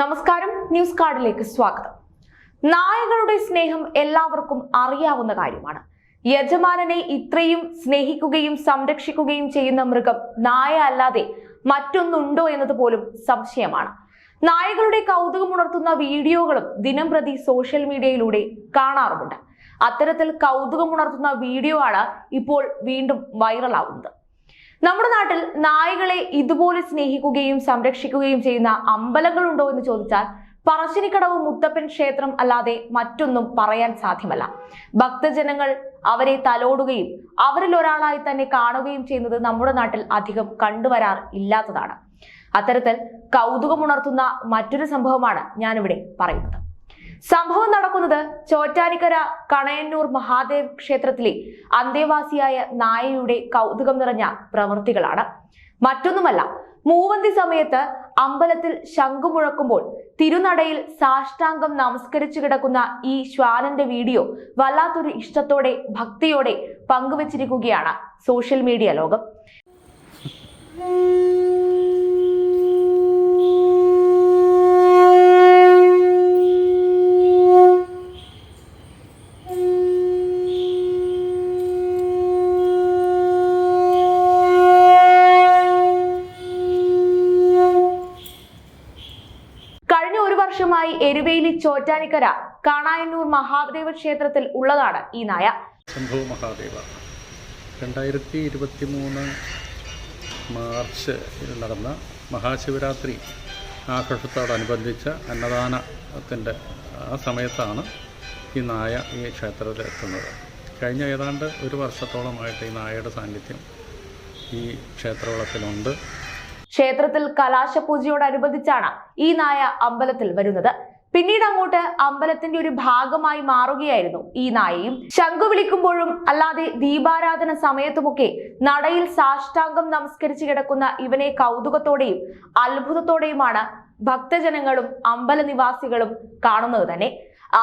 നമസ്കാരം. ന്യൂസ് കാർഡിലേക്ക് സ്വാഗതം. നായകളുടെ സ്നേഹം എല്ലാവർക്കും അറിയാവുന്ന കാര്യമാണ്. യജമാനനെ ഇത്രയും സ്നേഹിക്കുകയും സംരക്ഷിക്കുകയും ചെയ്യുന്ന മൃഗം നായ അല്ലാതെ മറ്റൊന്നുണ്ടോ എന്നത് പോലും സംശയമാണ്. നായകളുടെ കൗതുകമുണർത്തുന്ന വീഡിയോകളും ദിനം പ്രതി സോഷ്യൽ മീഡിയയിലൂടെ കാണാറുമുണ്ട്. അത്തരത്തിൽ കൗതുകമുണർത്തുന്ന വീഡിയോ ആണ് ഇപ്പോൾ വീണ്ടും വൈറലാകുന്നത് നമ്മുടെ നാട്ടിൽ നായകളെ ഇതുപോലെ സ്നേഹിക്കുകയും സംരക്ഷിക്കുകയും ചെയ്യുന്ന അമ്പലങ്ങളുണ്ടോ എന്ന് ചോദിച്ചാൽ പറശ്ശിനിക്കടവ് മുത്തപ്പൻ ക്ഷേത്രം അല്ലാതെ മറ്റൊന്നും പറയാൻ സാധ്യമല്ല. ഭക്തജനങ്ങൾ അവരെ തലോടുകയും അവരിൽ ഒരാളായി തന്നെ കാണുകയും ചെയ്യുന്നത് നമ്മുടെ നാട്ടിൽ അധികം കണ്ടുവരാർ ഇല്ലാത്തതാണ്. അത്തരത്തിൽ കൗതുകമുണർത്തുന്ന മറ്റൊരു സംഭവമാണ് ഞാനിവിടെ പറയുന്നത്. സംഭവം നടക്കുന്നത് ചോറ്റാനിക്കര കണയന്നൂർ മഹാദേവ് ക്ഷേത്രത്തിലെ അന്തേവാസിയായ നായയുടെ കൗതുകം നിറഞ്ഞ പ്രവൃത്തികളാണ്. മറ്റൊന്നുമല്ല മൂവന്തി സമയത്ത് അമ്പലത്തിൽ ശംഖു മുഴക്കുമ്പോൾ തിരുനടയിൽ സാഷ്ടാംഗം നമസ്കരിച്ചു കിടക്കുന്ന ഈ ശ്വാനന്റെ വീഡിയോ വല്ലാത്തൊരു ഇഷ്ടത്തോടെ ഭക്തിയോടെ പങ്കുവച്ചിരിക്കുകയാണ് സോഷ്യൽ മീഡിയ ലോകം. വർഷമായി എരുവേലി ചോറ്റാനിക്കര കാണായന്നൂർ മഹാദേവ ക്ഷേത്രത്തിൽ ഉള്ളതാണ് ഈ നായ. ശംഭു മഹാദേവ. രണ്ടായിരത്തി ഇരുപത്തി മൂന്ന് മാർച്ച് നടന്ന മഹാശിവരാത്രി ആഘോഷത്തോടനുബന്ധിച്ച അന്നദാനത്തിന്റെ ആ സമയത്താണ് ഈ നായ ഈ ക്ഷേത്രത്തിൽ എത്തുന്നത് കഴിഞ്ഞ ഏതാണ്ട് ഒരു വർഷത്തോളമായിട്ട് ഈ നായയുടെ സാന്നിധ്യം ഈ ക്ഷേത്രവളത്തിലുണ്ട്. ക്ഷേത്രത്തിൽ കലാശപൂജയോടനുബന്ധിച്ചാണ് ഈ നായ അമ്പലത്തിൽ വരുന്നത്. പിന്നീട് അങ്ങോട്ട് അമ്പലത്തിന്റെ ഒരു ഭാഗമായി മാറുകയായിരുന്നു ഈ നായയും. ശംഖു വിളിക്കുമ്പോഴും അല്ലാതെ ദീപാരാധന സമയത്തുമൊക്കെ നടയിൽ സാഷ്ടാംഗം നമസ്കരിച്ച് കിടക്കുന്ന ഇവനെ കൗതുകത്തോടെയും അത്ഭുതത്തോടെയുമാണ് ഭക്തജനങ്ങളും അമ്പല നിവാസികളും കാണുന്നത് തന്നെ.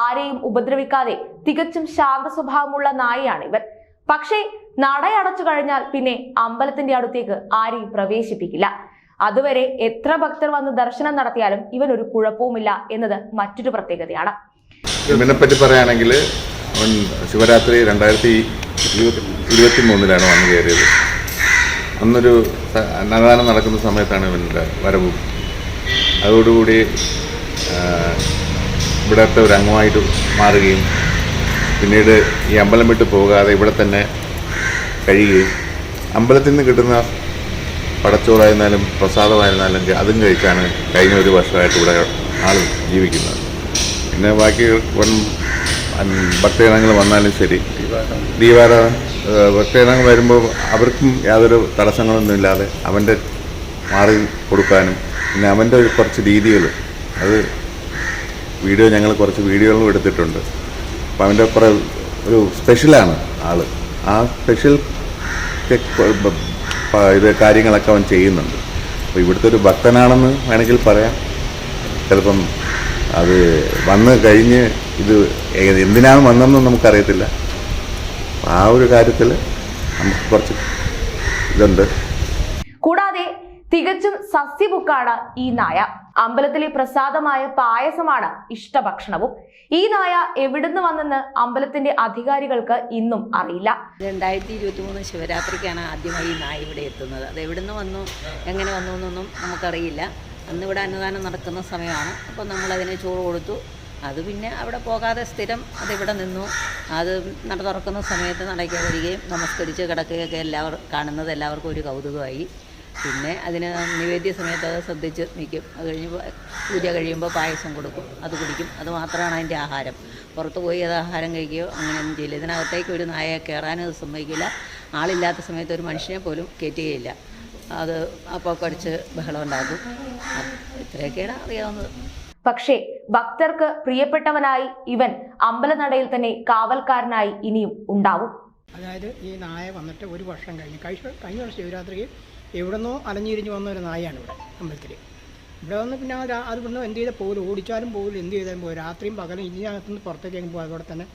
ആരെയും ഉപദ്രവിക്കാതെ തികച്ചും ശാന്ത സ്വഭാവമുള്ള നായയാണ് ഇവൻ. പക്ഷേ നടയടച്ചു കഴിഞ്ഞാൽ പിന്നെ അമ്പലത്തിന്റെ അടുത്തേക്ക് ആരെയും പ്രവേശിപ്പിക്കില്ല. അതുവരെ എത്ര ഭക്തർ വന്ന് ദർശനം നടത്തിയാലും ഇവൻ ഒരു കുഴപ്പവുമില്ല എന്നത് മറ്റൊരു പ്രത്യേകതയാണ്. ഇവനെ പറ്റി പറയുകയാണെങ്കിൽ ശിവരാത്രി രണ്ടായിരത്തി ഇരുപത്തി മൂന്നിലാണ് വന്നു കയറിയത്. അന്നൊരു അന്നദാനം നടക്കുന്ന സമയത്താണ് ഇവന്റെ വരവും. അതോടുകൂടി ഇവിടുത്തെ ഒരു അംഗമായിട്ട് മാറുകയും പിന്നീട് ഈ അമ്പലം വിട്ട് പോകാതെ ഇവിടെ തന്നെ കഴിയുകയും. അമ്പലത്തിൽ നിന്ന് കിട്ടുന്ന പടച്ചോറായിരുന്നാലും പ്രസാദമായിരുന്നാലും അതും കഴിച്ചാണ് കഴിഞ്ഞ ഒരു വർഷമായിട്ട് ഇവിടെ ആൾ ജീവിക്കുന്നത്. പിന്നെ ബാക്കി വൻ ഭക്തജനങ്ങൾ വന്നാലും ശരി. ദീപാര ഭക്തജനങ്ങൾ വരുമ്പോൾ അവർക്കും യാതൊരു തടസ്സങ്ങളൊന്നും ഇല്ലാതെ അവന്റെ മാറി കൊടുക്കാനും പിന്നെ അവന്റെ കുറച്ച് രീതികൾ. അത് വീഡിയോ ഞങ്ങൾ കുറച്ച് വീഡിയോകളും എടുത്തിട്ടുണ്ട്. അപ്പോൾ അവന്റെ കുറേ ഒരു സ്പെഷ്യലാണ് ആൾ. ആ സ്പെഷ്യൽ ഇത് കാര്യങ്ങളൊക്കെ അവൻ ചെയ്യുന്നുണ്ട്. അപ്പോൾ ഇവിടുത്തെ ഒരു ഭക്തനാണെന്ന് വേണമെങ്കിൽ പറയാം. ചിലപ്പം അത് വന്ന് കഴിഞ്ഞ് ഇത് എന്തിനാണ് വന്നതെന്ന് നമുക്കറിയത്തില്ല. ആ ഒരു കാര്യത്തിൽ നമുക്ക് കുറച്ച് ഇതുണ്ട്. തികച്ചും സസ്യബുക്കാണ് ഈ നായ. അമ്പലത്തിലെ പ്രസാദമായ പായസമാണ് ഇഷ്ടഭക്ഷണവും. ഈ നായ എവിടുന്ന് വന്നെന്ന് അമ്പലത്തിന്റെ അധികാരികൾക്ക് ഇന്നും അറിയില്ല. രണ്ടായിരത്തി ഇരുപത്തി മൂന്ന് ശിവരാത്രിക്കാണ് ആദ്യമായി ഈ നായ ഇവിടെ എത്തുന്നത്. അത് എവിടുന്ന് വന്നു എങ്ങനെ വന്നു എന്നൊന്നും നമുക്കറിയില്ല. അന്ന് ഇവിടെ അന്നദാനം നടക്കുന്ന സമയമാണ്. അപ്പോൾ നമ്മളതിന് ചോറ് കൊടുത്തു. അത് പിന്നെ അവിടെ പോകാതെ സ്ഥിരം അതിവിടെ നിന്നു. അത് നട തുറക്കുന്ന സമയത്ത് നടക്കുക വരികയും നമസ്കരിച്ച് കിടക്കുകയൊക്കെ എല്ലാവർ കാണുന്നത് എല്ലാവർക്കും ഒരു കൗതുകമായി. പിന്നെ അതിന് നിവേദ്യ സമയത്ത് അത് ശ്രദ്ധിച്ച് നിൽക്കും. അത് കഴിഞ്ഞ് പൂജ കഴിയുമ്പോൾ പായസം കൊടുക്കും. അത് കുടിക്കും. അത് മാത്രമാണ് അതിന്റെ ആഹാരം. പുറത്ത് പോയി അത് ആഹാരം കഴിക്കുകയോ അങ്ങനെയൊന്നും ചെയ്യില്ല. ഇതിനകത്തേക്ക് ഒരു നായയെ കയറാനും അത് സമ്മതിക്കില്ല. ആളില്ലാത്ത സമയത്ത് ഒരു മനുഷ്യനെ പോലും കയറ്റുകയില്ല. അത് അപ്പോൾ കുറച്ച് ബഹളം ഉണ്ടാക്കും. ഇത്രയൊക്കെയാണ് അറിയാവുന്നത്. പക്ഷേ ഭക്തർക്ക് പ്രിയപ്പെട്ടവനായി ഇവൻ അമ്പലനടയിൽ തന്നെ കാവൽക്കാരനായി ഇനിയും ഉണ്ടാവും. അതായത് ഈ നായ വന്നിട്ട് ഒരു വർഷം കഴിഞ്ഞ്. കഴിഞ്ഞ കഴിഞ്ഞ വർഷം ശിവരാത്രിക്ക് എവിടുന്നോ അലഞ്ഞിരിഞ്ഞ് വന്ന ഒരു നായയാണ് ഇവിടെ അമ്പലത്തിൽ ഇവിടെ വന്ന് പിന്നെ അത് ഇവിടുന്ന് എന്ത് ചെയ്താൽ പോലും ഓടിച്ചാലും പോലും എന്ത് ചെയ്താലും പോലും രാത്രിയും പകലും ഇതിനകത്തുനിന്ന് പുറത്തേക്ക് പോകുമ്പോൾ അതോടെ തന്നെ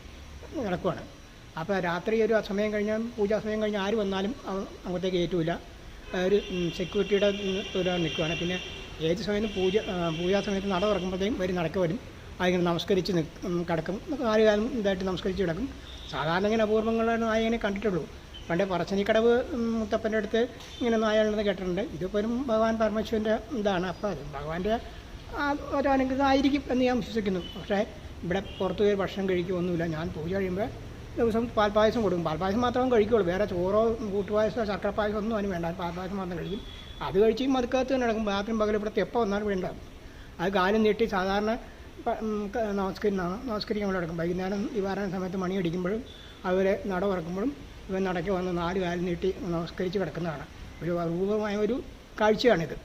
നടക്കുവാണ്. അപ്പോൾ രാത്രി ഒരു സമയം കഴിഞ്ഞാൽ പൂജാ സമയം കഴിഞ്ഞാൽ ആര് വന്നാലും അങ്ങോട്ടേക്ക് കയറ്റൂല ഒരു സെക്യൂരിറ്റിയുടെ ഒരാൾ നിൽക്കുകയാണ് പിന്നെ ഏത് സമയത്തും പൂജ പൂജാ സമയത്ത് നട തുറക്കുമ്പോഴത്തേക്കും വരും നടക്ക വരും. അതിങ്ങനെ നമസ്കരിച്ച് കിടക്കും. ആരുകാലം കാലം ഇതായിട്ട് നമസ്കരിച്ച് കിടക്കും. സാധാരണ ഇങ്ങനെ അപൂർവങ്ങളാണ് നായ കണ്ടിട്ടുള്ളൂ. പണ്ടേ കടവ് മുത്തപ്പന്റെ അടുത്ത് ഇങ്ങനെ നായകളുണ്ടെന്ന് കേട്ടിട്ടുണ്ട്. ഇതിപ്പോൾ ഒരു ഭഗവാൻ പരമേശ്വരന്റെ ഇതാണ്. അപ്പോൾ അത് ഭഗവാന്റെ ആ ഒരു അനുഗ്രഹമായിരിക്കും എന്ന് ഞാൻ വിശ്വസിക്കുന്നു. പക്ഷേ ഇവിടെ പുറത്ത് പോയി ഭക്ഷണം കഴിക്കുകയൊന്നുമില്ല ഞാൻ പൂജ കഴിയുമ്പോൾ ദിവസം പാൽപ്പായസം കൊടുക്കും. പാൽപ്പായസം മാത്രം കഴിക്കുകയുള്ളൂ വേറെ ചോറോ കൂട്ടുപായസമോ ശർക്കര പായസം ഒന്നും അതിന് വേണ്ട. പാൽപ്പായസം മാത്രം കഴിക്കും. അത് കഴിച്ച് മതുക്കകത്ത് തന്നെ നടക്കും രാത്രിയും പകലും എപ്പോൾ വന്നാലും വേണ്ട അത് കാലം നീട്ടി സാധാരണ പ- ഉം, ക- നമസ്കരി ന- നമസ്കരിക്കാൻ ഇവിടെ നടക്കും വൈകുന്നേരം നിവാരണ സമയത്ത് മണി അടിക്കുമ്പോഴും അവർ നട തുറക്കുമ്പോഴും ഇവൻ നടക്കി വന്ന് നാല് കാലം നീട്ടി നമസ്കരിച്ച് കിടക്കുന്നതാണ്. ഒരു അപൂർവമായ ഒരു കാഴ്ചയാണിത്.